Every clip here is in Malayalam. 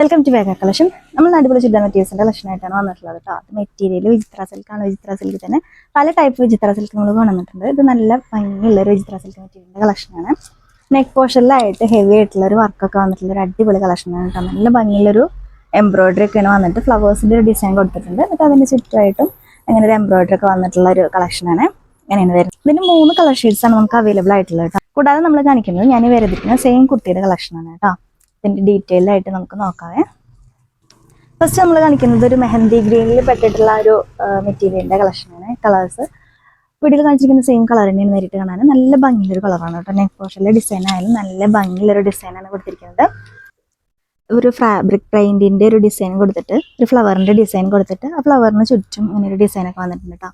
വെൽക്കം ടു വേഗ കളക്ഷൻ നമ്മൾ അടിപൊളി ചുരിദാർ കളക്ഷൻ ആയിട്ടാണ് വന്നിട്ടുള്ളത് കേട്ടോ അത് മെറ്റീരിയൽ വിചിത്ര സിൽക്കാണ് വിചിത്ര സിൽക്ക് തന്നെ പല ടൈപ്പ് വിചിത്ര സിൽക്ക് നമ്മൾ കൊണ്ടുവന്നിട്ടുണ്ട് ഇത് നല്ല ഭംഗിയുള്ള ഒരു വിചിത്ര സിൽക്ക് മെറ്റീരിയലിന്റെ കളക്ഷനാണ് നെക്ക് പോർഷനിലായിട്ട് ഹെവി ആയിട്ടുള്ള ഒരു വർക്കൊക്കെ വന്നിട്ടുള്ള ഒരു അടിപൊളി കളക്ഷനാണ് കേട്ടോ നല്ല ഭംഗിയുള്ളൊരു എംബ്രോയിഡറി ഒക്കെയാണ് വന്നിട്ട് ഫ്ലവേഴ്സിന്റെ ഒരു ഡിസൈൻ കൊടുത്തിട്ടുണ്ട്. എന്നിട്ട് അതിന്റെ ചുറ്റുമായിട്ടും അങ്ങനെ ഒരു എംബ്രോയിഡറി ഒക്കെ വന്നിട്ടുള്ള ഒരു കളക്ഷനാണ് അങ്ങനെയാണ് വരുന്നത്. ഇതിന് മൂന്ന് കളർ ഷീറ്റ്സ് ആണ് നമുക്ക് അവൈലബിൾ ആയിട്ടുള്ളത് കേട്ടോ കൂടാതെ നമ്മൾ കാണിക്കുന്നത് ഞാൻ വരുന്നത് സെയിം കുർത്തിയുടെ കളക്ഷനാണ് കേട്ടോ ഇതിന്റെ ഡീറ്റെയിൽ ആയിട്ട് നമുക്ക് നോക്കാവേ. ഫസ്റ്റ് നമ്മൾ കാണിക്കുന്നത് ഒരു മെഹന്തി ഗ്രീനിൽ പെട്ടിട്ടുള്ള ഒരു മെറ്റീരിയലിന്റെ കളക്ഷനാണ് കളേഴ്സ് വീട്ടിൽ കാണിച്ചിരിക്കുന്ന സെയിം കളർ തന്നെയാണ് നേരിട്ട് കാണാൻ. നല്ല ഭംഗിയുള്ള ഒരു കളറാണ് കേട്ടോ. നെക്ക് പോർഷനിലെ ഡിസൈൻ ആയാലും നല്ല ഭംഗിയുള്ള ഒരു ഡിസൈനാണ് കൊടുത്തിരിക്കുന്നത്. ഒരു ഫാബ്രിക് പെയിന്റിന്റെ ഒരു ഡിസൈൻ കൊടുത്തിട്ട് ഒരു ഫ്ലവറിന്റെ ഡിസൈൻ കൊടുത്തിട്ട് ആ ഫ്ലവറിന് ചുറ്റും ഇങ്ങനെ ഒരു ഡിസൈനൊക്കെ വന്നിട്ടുണ്ട് കേട്ടോ.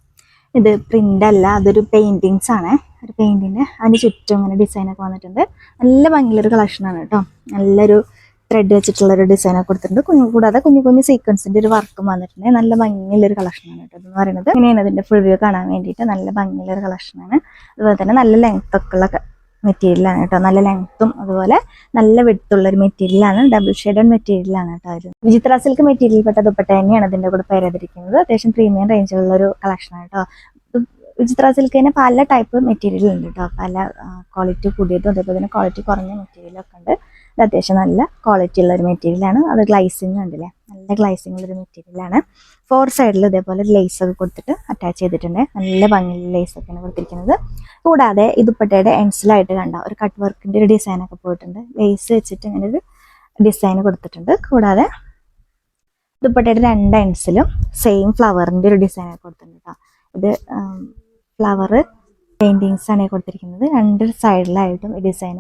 ഇത് പ്രിന്റ് അല്ല അതൊരു പെയിന്റിങ്സ് ആണ്. ഒരു പെയിന്റിങ് അതിന് ചുറ്റും ഇങ്ങനെ ഡിസൈൻ ഒക്കെ വന്നിട്ടുണ്ട്. നല്ല ഭംഗിയുള്ളൊരു കളക്ഷനാണ് കേട്ടോ നല്ലൊരു ത്രെഡ് വെച്ചിട്ടുള്ള ഒരു ഡിസൈൻ ഒക്കെ കൊടുത്തിട്ടുണ്ട്. കുഞ്ഞു കൂടാതെ കുഞ്ഞു കുഞ്ഞു സീക്വൻസിന്റെ ഒരു വർക്കും വന്നിട്ടുണ്ട്. നല്ല ഭംഗിയുള്ള ഒരു കളക്ഷനാണ് കേട്ടോ എന്ന് പറയുന്നത്. ഇങ്ങനെയാണ് ഇതിന്റെ ഫുൾ വ്യൂ കാണാൻ വേണ്ടിയിട്ട് നല്ല ഭംഗിയുള്ള ഒരു കളക്ഷനാണ് അതുപോലെ തന്നെ നല്ല ലെങ്ത് ഒക്കെ ഉള്ള മെറ്റീരിയലാണ് കേട്ടോ. നല്ല ലെങ്ത്തും അതുപോലെ നല്ല വിടുത്തുള്ള ഒരു മെറ്റീരിയലാണ് ഡബിൾ ഷെയ്ഡഡ് മെറ്റീരിയലാണ് കേട്ടോ ഒരു വിചിത്ര സിൽക്ക് മെറ്റീരിയൽ പെട്ട ദുപ്പട്ട തന്നെയാണ് ഇതിന്റെ കൂടെ പേരെതിരിക്കുന്നത്. അത്യാവശ്യം പ്രീമിയം റേഞ്ചിലുള്ള ഒരു കളക്ഷനാണ് കേട്ടോ. വിചിത്ര സിൽക്കിന് പല ടൈപ്പ് മെറ്റീരിയൽ ഉണ്ട് കേട്ടോ. പല ക്വാളിറ്റി കൂടിയതും അതേപോലെ തന്നെ ക്വാളിറ്റി കുറഞ്ഞ മെറ്റീരിയലൊക്കെ ഉണ്ട്. ഇത് അത്യാവശ്യം നല്ല ക്വാളിറ്റി ഉള്ള ഒരു മെറ്റീരിയലാണ് അത് ഗ്ലൈസിങ് ഉണ്ടല്ലേ നല്ല ഗ്ലൈസിങ് ഉള്ള ഒരു മെറ്റീരിയലാണ് ഫോർ സൈഡിൽ ഇതേപോലെ ലേസ് ഒക്കെ കൊടുത്തിട്ട് അറ്റാച്ച് ചെയ്തിട്ടുണ്ട്. നല്ല ഭംഗിയുള്ള ലേസ് ഒക്കെയാണ് കൊടുത്തിരിക്കുന്നത്. കൂടാതെ ഈ എൻസിലായിട്ട് കണ്ട ഒരു കട്ട് വർക്കിന്റെ ഒരു ഡിസൈൻ ഒക്കെ പോയിട്ടുണ്ട്. ലേസ് വെച്ചിട്ട് ഇങ്ങനെ ഒരു ഡിസൈൻ കൊടുത്തിട്ടുണ്ട്. കൂടാതെ ദുപ്പട്ടയുടെ രണ്ട് എൻസിലും സെയിം ഫ്ലവറിന്റെ ഒരു ഡിസൈൻ ഒക്കെ കൊടുത്തിട്ടുണ്ട് ഇത് ഫ്ലവർ പെയിന്റിങ്സ് ആണ് കൊടുത്തിരിക്കുന്നത്. രണ്ട് സൈഡിലായിട്ടും ഈ ഡിസൈൻ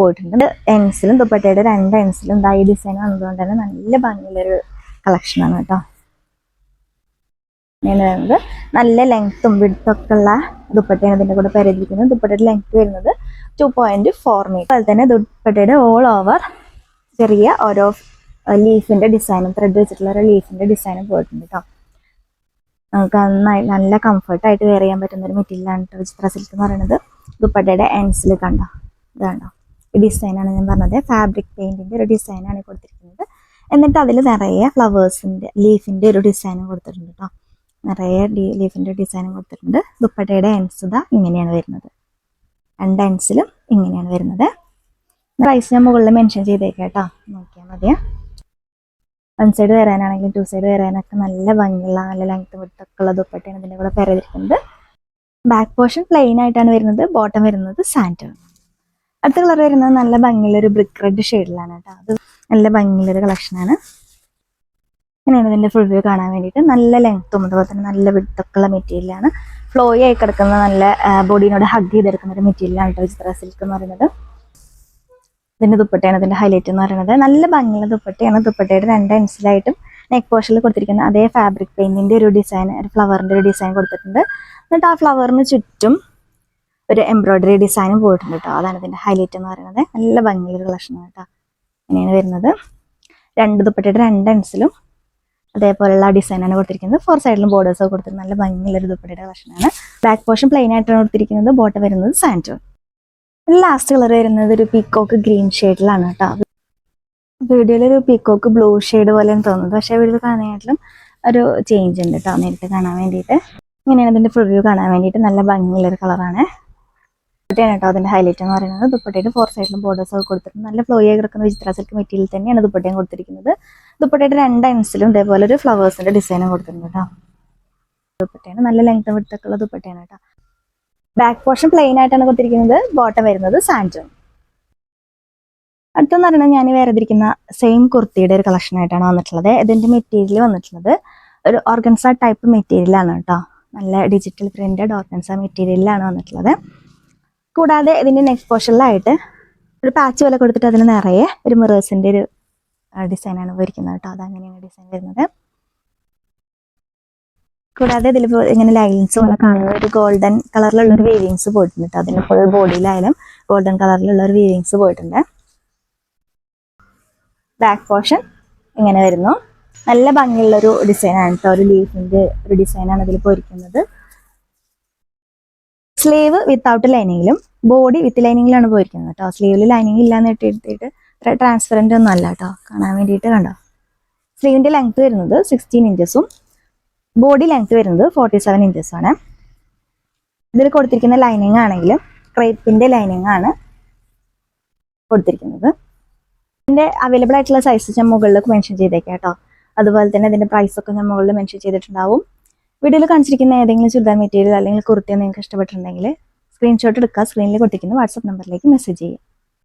പോയിട്ടുണ്ട്. എൻസിലും ദുപ്പട്ടയുടെ രണ്ട് എൻസിലും ഇതാ ഈ ഡിസൈൻ വന്നതുകൊണ്ട് തന്നെ നല്ല ഭംഗിയുള്ളൊരു കളക്ഷനാണ് കേട്ടോ. ഇങ്ങനെ വരുന്നത് നല്ല ലെങ്ത്തും വിടുത്തൊക്കെ ഉള്ള ദുപ്പട്ടയാണ് ഇതിന്റെ കൂടെ പരിധിക്കുന്നത് ദുപ്പട്ടയുടെ ലെങ്ത് വരുന്നത് ടു പോയിന്റ് ഫോർ മീറ്റർ അതുപോലെ തന്നെ ദുപ്പട്ടയുടെ ഓൾ ഓവർ ചെറിയ ഓരോ ലീഫിന്റെ ഡിസൈനും ത്രെഡ് വെച്ചിട്ടുള്ള ഒരു ലീഫിന്റെ ഡിസൈനും പോയിട്ടുണ്ട് കേട്ടോ. നമുക്ക് നന്നായി നല്ല കംഫർട്ടായിട്ട് വെയർ ചെയ്യാൻ പറ്റുന്ന ഒരു മെറ്റീരിയലാണ് കേട്ടോ ചിത്ര സിൽക്ക് എന്ന് പറയുന്നത്. ദുപ്പട്ടയുടെ എൻസിൽ കണ്ടോ? ഇത് ഡിസൈനാണ് ഞാൻ പറഞ്ഞത്. ഫാബ്രിക് പെയിന്റിന്റെ ഒരു ഡിസൈനാണ് കൊടുത്തിരിക്കുന്നത്. എന്നിട്ട് അതിൽ നിറയെ ഫ്ലവേഴ്സിന്റെ ലീഫിന്റെ ഒരു ഡിസൈനും കൊടുത്തിട്ടുണ്ട് കേട്ടോ നിറയെ ലീഫിന്റെ ഡിസൈനും കൊടുത്തിട്ടുണ്ട്. ദുപ്പട്ടയുടെ എൻസ് ഇതാ ഇങ്ങനെയാണ് വരുന്നത്. രണ്ട് എൻസിലും ഇങ്ങനെയാണ് വരുന്നത്. പ്രൈസ് ഞാൻ മുകളിൽ മെൻഷൻ ചെയ്തേക്കാം കേട്ടോ നോക്കിയാൽ മതിയാ? വൺ സൈഡ് വരാനാണെങ്കിലും ടു സൈഡ് വരാനൊക്കെ നല്ല ഭംഗിയുള്ള നല്ല ലെങ്ത് വിട്ടൊക്കെ ഉള്ള ദുപ്പട്ടയാണ് ഇതിന്റെ കൂടെ പെരതിരിക്കുന്നത് ബാക്ക് പോർഷൻ പ്ലെയിൻ ആയിട്ടാണ് വരുന്നത്. ബോട്ടം വരുന്നത് സാൻഡ് അടുത്ത കളർ വരുന്നത് നല്ല ഭംഗിയുള്ള ഒരു ബ്രിക്ക് റെഡ് ഷെയ്ഡിലാണ് കേട്ടോ. അത് നല്ല ഭംഗിയുള്ള ഒരു കളക്ഷനാണ് ഇങ്ങനെയാണ് ഇതിന്റെ ഫുൾ വ്യൂ കാണാൻ വേണ്ടിയിട്ട് നല്ല ലെങ്ത്തും അതുപോലെ തന്നെ നല്ല വിട്ടൊക്കെ ഉള്ള മെറ്റീരിയലാണ് ഫ്ലോയി ആയി കിടക്കുന്ന നല്ല ബോഡിനോട് ഹഗ് ചെയ്തെടുക്കുന്ന ഒരു മെറ്റീരിയലാണ് കേട്ടോ ചിത്ര സിൽക്ക് എന്ന് പറയുന്നത്. ഇതിന്റെ ദുപ്പട്ടയാണ് ഇതിന്റെ ഹൈലൈറ്റ് എന്ന് പറയുന്നത്. നല്ല ഭംഗിയുള്ള ദുപ്പട്ടയാണ്. ദുപ്പട്ടയുടെ രണ്ട് എൻസിലായിട്ടും നെക്ക് പോർഷനിൽ കൊടുത്തിരിക്കുന്ന അതേ ഫാബ്രിക് പെയിന്റിന്റെ ഒരു ഡിസൈൻ ഒരു ഫ്ലവറിന്റെ ഒരു ഡിസൈൻ കൊടുത്തിട്ടുണ്ട്. എന്നിട്ട് ആ ഫ്ലവറിന് ചുറ്റും ഒരു എംബ്രോയിഡറി ഡിസൈനും പോയിട്ടുണ്ട് കേട്ടോ അതാണ് ഇതിന്റെ ഹൈലൈറ്റ് എന്ന് പറയുന്നത്. നല്ല ഭംഗിയുള്ള കളക്ഷനാണ് കേട്ടോ ഇങ്ങനെയാണ് വരുന്നത്. രണ്ട് ദുപ്പട്ടയുടെ രണ്ട് എൻസിലും അതേപോലെയുള്ള ഡിസൈനാണ് കൊടുത്തിരിക്കുന്നത്. ഫോർ സൈഡിലും ബോർഡേഴ്സ് കൊടുത്തിരുന്നത് നല്ല ഭംഗിയുള്ള ഒരു ദുപ്പട്ടയുടെ കളക്ഷനാണ് ബാക്ക് പോർഷൻ പ്ലെയിൻ ആയിട്ടാണ് കൊടുത്തിരിക്കുന്നത്. ബോട്ടം വരുന്നത് സാന്റോ ലാസ്റ്റ് കളർ വരുന്നത് ഒരു പീക്കോക്ക് ഗ്രീൻ ഷെയ്ഡിലാണ് കേട്ടോ വീഡിയോയിൽ ഒരു പീക്കോക്ക് ബ്ലൂ ഷെയ്ഡ് പോലെയാണ് തോന്നുന്നത്. പക്ഷേ വീഡിയോ കാണാനായിട്ടും ഒരു ചേഞ്ച് ഉണ്ട് കേട്ടോ നേരിട്ട് കാണാൻ വേണ്ടിയിട്ട്. ഇങ്ങനെയാണ് ഇതിന്റെ ഫുൾ വ്യൂ കാണാൻ വേണ്ടിയിട്ട് നല്ല ഭംഗിയുള്ളൊരു കളറാണ് ദുപ്പട്ടയാണ് കേട്ടോ അതിന്റെ ഹൈലൈറ്റ് എന്ന് പറയുന്നത്. ദുപ്പട്ടയുടെ ഫോർ സൈഡിലും ബോർഡേഴ്സ് ഒക്കെ കൊടുത്തിട്ടുണ്ട്. നല്ല ഫ്ലോ ആയി കിടക്കുന്ന വിചിത്ര സിൽക്ക് മെറ്റീരിയൽ തന്നെയാണ് ദുപ്പട്ടയും കൊടുത്തിരിക്കുന്നത്. ദുപ്പട്ടയുടെ രണ്ട് എൻസിലും ഇതേപോലെ ഒരു ഫ്ലവേഴ്സിന്റെ ഡിസൈനും കൊടുത്തിട്ടുണ്ട് കേട്ടോ. ദുപ്പട്ടയാണ് നല്ല ലെങ്ത് വിട്ടൊക്കെ ഉള്ള ദുപ്പട്ടയാണ് കേട്ടോ. ബാക്ക് പോർഷൻ പ്ലെയിൻ ആയിട്ടാണ് കൊടുത്തിരിക്കുന്നത്. ബോട്ടം വരുന്നത് സാൻഡും അടുത്തെന്ന് പറയുന്നത് ഞാൻ വേറെതിരിക്കുന്ന സെയിം കുർത്തിയുടെ ഒരു കളക്ഷൻ ആയിട്ടാണ് വന്നിട്ടുള്ളത്. ഇതിന്റെ മെറ്റീരിയൽ വന്നിട്ടുള്ളത് ഒരു ഓർഗൻസ ടൈപ്പ് മെറ്റീരിയലാണ് കേട്ടോ. നല്ല ഡിജിറ്റൽ പ്രിന്റഡ് ഓർഗൻസ മെറ്റീരിയലാണ് വന്നിട്ടുള്ളത്. കൂടാതെ ഇതിന്റെ നെക്സ്റ്റ് പോർഷനിലായിട്ട് ഒരു പാച്ച് പോലെ കൊടുത്തിട്ട് അതിന് നിറയെ ഒരു മിറേഴ്സിന്റെ ഒരു ഡിസൈനാണ് വരിക്കുന്നത് കേട്ടോ. അതങ്ങനെയാണ് ഡിസൈൻ വരുന്നത്. കൂടാതെ ഇതിൽ ഇങ്ങനെ ലൈൻസ് പോലെ കാണുന്നത് ഒരു ഗോൾഡൻ കളറിലുള്ള ഒരു വീവിങ്സ് പോയിട്ടുണ്ട്. കേട്ടോ അതിന് ഫുൾ ബോഡിയിലായാലും ഗോൾഡൻ കളറിലുള്ള ഒരു വീവിങ്സ് പോയിട്ടുണ്ട്. ബാക്ക് പോർഷൻ ഇങ്ങനെ വരുന്നു. നല്ല ഭംഗിയുള്ള ഒരു ഡിസൈനാണ് കേട്ടോ. ഒരു ലീഫിന്റെ ഒരു ഡിസൈനാണ് ഇതിൽ പോയിരിക്കുന്നത്. സ്ലീവ് വിത്തൗട്ട് ലൈനിങ്ങിലും ബോഡി വിത്ത് ലൈനിങ്ങിലാണ് പോയിരിക്കുന്നത് കേട്ടോ സ്ലീവിൽ ലൈനിങ് ഇല്ലാന്ന് ഇട്ടിട്ട് ട്രാൻസ്പെറന്റ് ഒന്നും അല്ല കേട്ടോ കാണാൻ വേണ്ടിയിട്ട് കണ്ടോ? സ്ലീവിന്റെ ലെങ്ത് വരുന്നത് സിക്സ്റ്റീൻ ഇഞ്ചസും ബോഡി ലെങ്ത് വരുന്നത് ഫോർട്ടി സെവൻ ഇഞ്ചസ് ആണ്. ഇതിൽ കൊടുത്തിരിക്കുന്ന ലൈനിങ് ആണെങ്കിലും ക്രേപ്പിന്റെ ലൈനിങ് ആണ് കൊടുത്തിരിക്കുന്നത്. ഇതിന്റെ അവൈലബിൾ ആയിട്ടുള്ള സൈസ് ഞാൻ മുകളിൽ മെൻഷൻ ചെയ്തേക്കാം കേട്ടോ അതുപോലെ തന്നെ ഇതിന്റെ പ്രൈസൊക്കെ ഞാൻ മുകളിൽ മെൻഷൻ ചെയ്തിട്ടുണ്ടാവും. വീഡിയോയിൽ കാണിച്ചിരിക്കുന്ന ഏതെങ്കിലും ചുരിദാർ മെറ്റീരിയൽ അല്ലെങ്കിൽ കുർത്തിയോ നിങ്ങൾക്ക് ഇഷ്ടപ്പെട്ടിട്ടുണ്ടെങ്കിൽ സ്ക്രീൻഷോട്ട് എടുക്കുക സ്ക്രീനിൽ കൊടുത്തിരിക്കുന്ന വാട്സപ്പ് നമ്പറിലേക്ക് മെസ്സേജ് ചെയ്യുക.